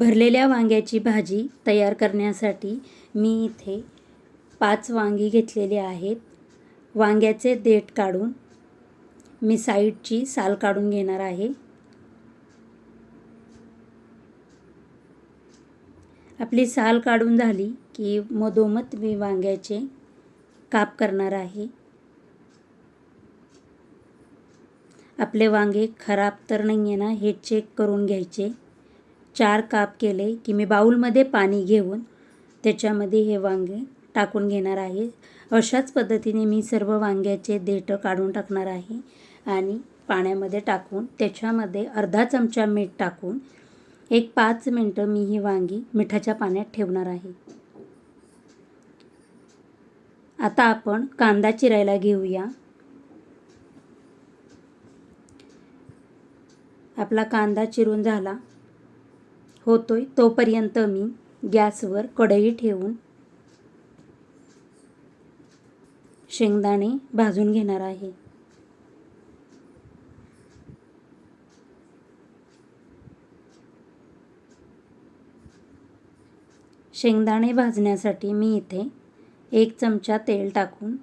भरलेल्या वांग्याची भाजी तयार करण्यासाठी मी इथे पाच वांगी घेतलेली आहेत. वांग्याचे देठ काढून मी साईडची साल काढून घेणार आहे. आपली साल काढून झाली की मधोमध मी वांग्याचे काप करणार आहे. आपले वांगे खराब तर नाही आहे ना हे चेक करून घ्यायचे. चार काप केले की मी बाऊलमध्ये पाणी घेऊन त्याच्यामध्ये हे वांगे टाकून घेणार आहे. अशाच पद्धतीने मी सर्व वांग्याचे देठं काढून टाकणार आहे आणि पाण्यामध्ये टाकून त्याच्यामध्ये अर्धा चमचा मीठ टाकून एक पाच मिनटं मी ही वांगी मिठाच्या पाण्यात ठेवणार आहे. आता आपण कांदा चिरायला घेऊया. आपला कांदा चिरून झाला. होतोय तोपर्यंत मी गॅसवर कढई ठेवून शेंगदाणे भाजून घेणार आहे. शेंगदाणे भाजण्यासाठी मी इथे एक चमचा तेल टाकून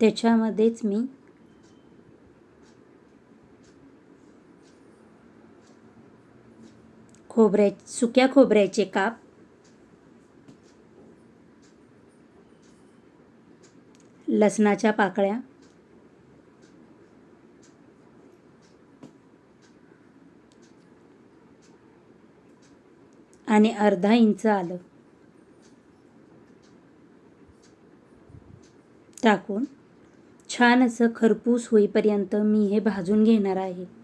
त्याच्यामध्येच मी खोबऱ्या सुक्या खोबऱ्याचे काप. लसणाच्या पाकळ्या. आणि अर्धा इंच आलं. टाकून छान असं खरपूस होईपर्यंत मी हे भाजून घेणार आहे.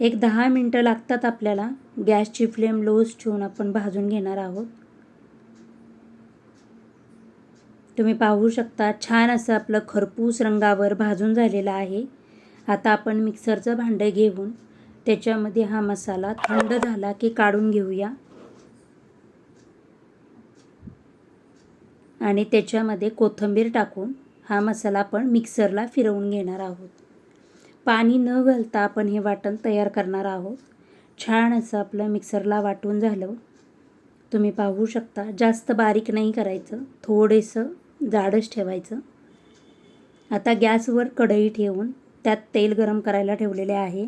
एक दहा मिनटं लागतात आपल्याला. गॅसची फ्लेम लोज ठेवून आपण भाजून घेणार आहोत. तुम्ही पाहू शकता छान असं आपलं खरपूस रंगावर भाजून झालेलं आहे. आता आपण मिक्सरचं भांडं घेऊन त्याच्यामध्ये हा मसाला थंड झाला की काढून घेऊया. आणि त्याच्यामध्ये कोथिंबीर टाकून हा मसाला आपण मिक्सरला फिरवून घेणार आहोत. पाणी न घालता आपण हे वाटण तयार करणार आहोत. छान असं आपलं मिक्सरला वाटून झालं. तुम्ही पाहू शकता जास्त बारीक नाही करायचं थोडेसं जाडच ठेवायचं. आता गॅसवर कढई ठेवून त्यात तेल गरम करायला ठेवलेले आहे.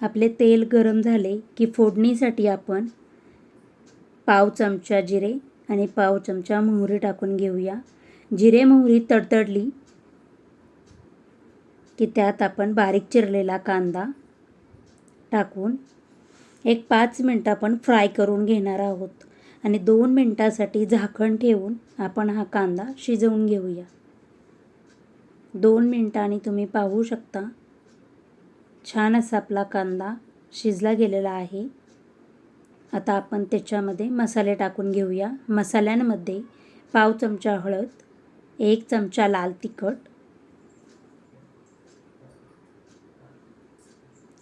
आपले तेल गरम झाले की फोडणीसाठी आपण पाव चमचा जिरे आणि पाव चमचा मोहरी टाकून घेऊया. जिरे मोहरी तडतडली की त्यात आपण बारीक चिरलेला कांदा टाकून एक पाच मिनटं आपण फ्राय करून घेणार आहोत. आणि दोन मिनटासाठी झाकण ठेवून आपण हा कांदा शिजवून घेऊया. दोन मिनटांनी तुम्ही पाहू शकता छान असा आपला कांदा शिजला गेलेला आहे. आता आपण त्याच्यामध्ये मसाले टाकून घेऊया. मसाल्यांमध्ये पाव चमचा हळद एक चमचा लाल तिखट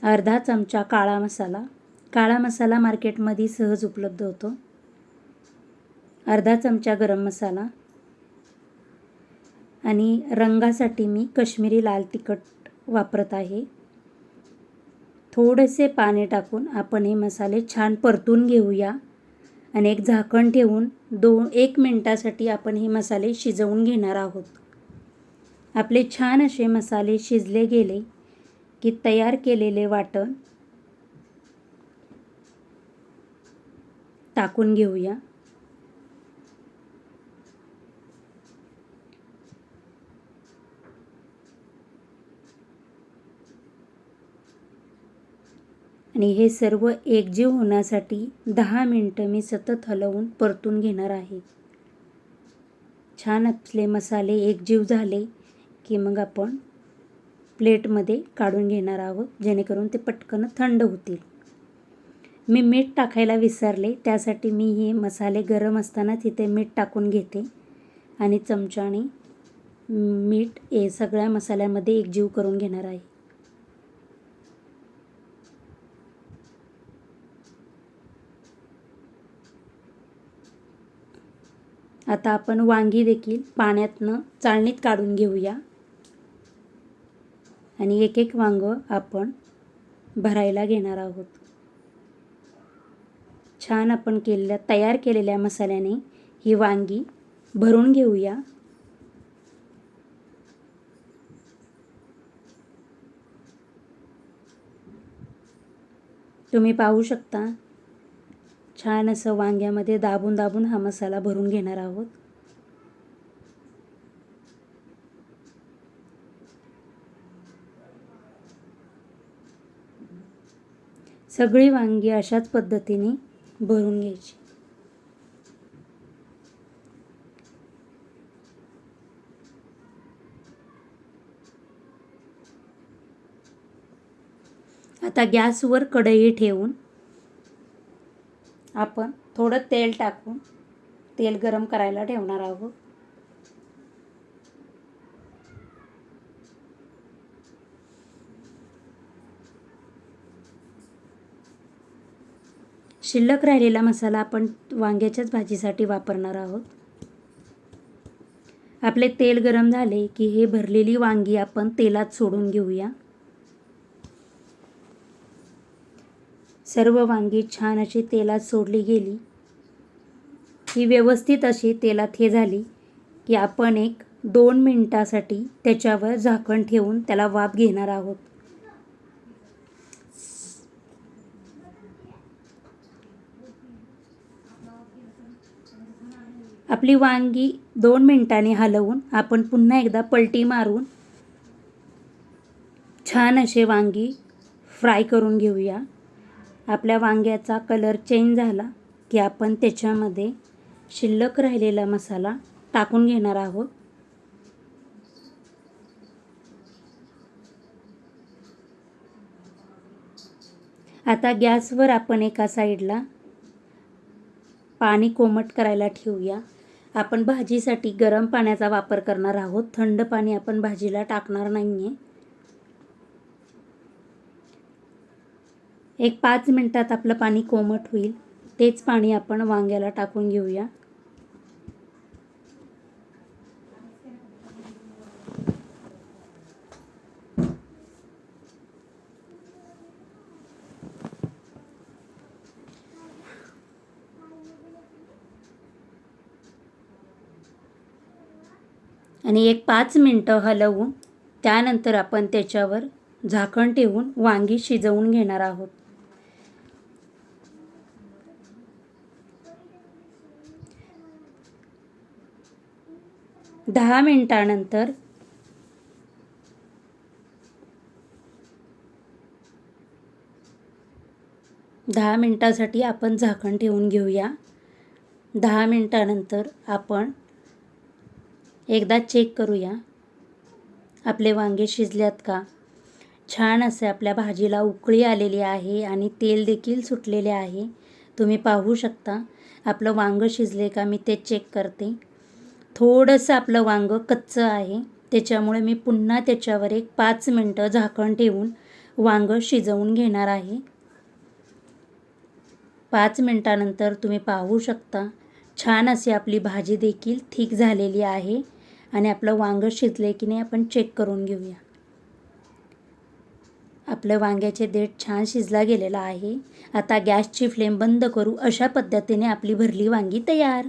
अर्धा चमचा काळा मसाला. काळा मसाला मार्केटमध्ये सहज उपलब्ध होतो. अर्धा चमचा गरम मसाला. आणि रंगासाठी मी कश्मीरी लाल तिखट वापरत आहे. थोडेसे पाणी टाकून आपण हे मसाले छान परतून घेऊया. आणि एक झाकण ठेवून दोन एक मिनटासाठी आपण हे मसाले शिजवून घेणार आहोत. आपले छान असे मसाले शिजले गेले. की तयार केलेले वाटण टाकून घेऊया. आणि हे सर्व एकजीव होण्यासाठी दहा मिनटं मी सतत हलवून परतून घेणार आहे. छान आपले मसाले एकजीव झाले की मग आपण प्लेटमध्ये काढून घेणार आहोत जेणेकरून ते पटकन थंड होतील. मी मीठ टाकायला विसरले त्यासाठी मी हे मसाले गरम असतानाच तिथे मीठ टाकून घेते. आणि चमच्याने मीठ हे सगळ्या मसाल्यामध्ये एकजीव करून घेणार आहे. आता आपण वांगी देखील पाण्यातनं चाळणीत काढून घेऊया. आणि एक एक वांगं आपण भरायला घेणार आहोत. छान आपण केलेल्या तयार केलेल्या मसाल्याने ही वांगी भरून घेऊया. तुम्ही पाहू शकता छान असं वांग्यामध्ये दाबून दाबून हा मसाला भरून घेणार आहोत. सगळी वांगी अशाच पद्धतीने भरून घ्यायची. आता गॅसवर कढई ठेवून आपण थोडं तेल टाकून तेल गरम करायला ठेवणार आहोत. शिल्लक राहिलेला मसाला आपण वांग्याच्याच भाजीसाठी वापरणार आहोत. आपले तेल गरम झाले की हे भरलेली वांगी आपण तेलात सोडून घेऊया. सर्व वांगी छान अशी तेलात सोडली गेली. ही व्यवस्थित अशी तेलात हे झाली की आपण एक दोन मिनटासाठी त्याच्यावर झाकण ठेवून त्याला वाफ घेणार आहोत. आपली वांगी दोन मिनटाने हलवून आपण पुन्हा एकदा पलटी मारून छान असे वांगी फ्राय करून घेऊया. आपल्या वांग्याचा कलर चेंज झाला की आपण त्याच्यामध्ये शिल्लक राहिलेला मसाला टाकून घेणार आहोत. आता गॅसवर आपण एका साईडला पाणी कोमट करायला ठेवूया. आपण भाजीसाठी गरम पाण्याचा वापर करणार आहोत. थंड पाणी आपण भाजीला टाकणार नाही आहे एक पाच मिनटात आपलं पाणी कोमट होईल. तेच पाणी आपण वांग्याला टाकून घेऊया. आणि एक पाच मिनटं हलवून त्यानंतर आपण त्याच्यावर झाकण ठेवून वांगी शिजवून घेणार आहोत. दहा मिनटानंतर दहा मिनटासाठी आपण झाकण ठेवून घेऊया. दहा मिनटानंतर आपण एकदा चेक करूया. आपले वांगे शिजल्यात का? छान असे आपल्या भाजीला उकळी आलेली आहे आणि तेल देखील सुटलेले आहे. तुम्ही पाहू शकता आपलं वांगं शिजले का मी ते चेक करते. थोडंसं आपलं वांगं कच्चं आहे त्याच्यामुळे मी पुन्हा त्याच्यावर एक पाच मिनटं झाकण ठेवून वांगं शिजवून घेणार आहे. पाच मिनटानंतर तुम्ही पाहू शकता छान अशी आपली भाजी देखील ठीक झालेली आहे. आणि आपलं वांगं शिजले की नाही आपण चेक करून घेऊया. आपलं वांग्याचे देठ छान शिजला गेलेला आहे. आता गॅसची फ्लेम बंद करू अशा पद्धतीने आपली भरली वांगी तयार.